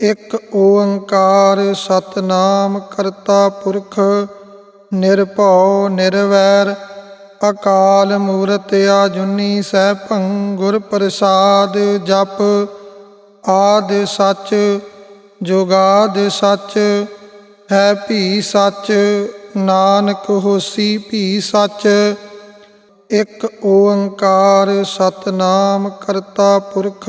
ਇੱਕ ਓੰਕਾਰ ਸਤਨਾਮ ਕਰਤਾ ਪੁਰਖ, ਨਿਰਭਉ ਨਿਰਵੈਰ, ਅਕਾਲ ਮੂਰਤ ਆਜੁਨੀ ਸੈਭੰ ਗੁਰ ਪ੍ਰਸਾਦ ਜਪ, ਆਦ ਸੱਚ, ਜੁਗਾਦ ਸੱਚ, ਹੈ ਭੀ ਸੱਚ, ਨਾਨਕ ਹੋਸੀ ਭੀ ਸੱਚ। ਇੱਕ ਓੰਕਾਰ ਸਤਨਾਮ ਕਰਤਾ ਪੁਰਖ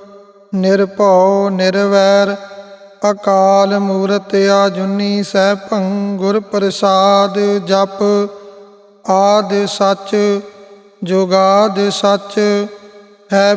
ਨਿਰਭਉ ਨਿਰਵੈਰ ਅਕਾਲ ਮੂਰਤ ਆਜੁਨੀ ਸੈਭੰ ਗੁਰ ਪ੍ਰਸਾਦ ਜਪ ਆਦ ਸੱਚ ਜੁਗਾਦ ਸੱਚ ਹੈ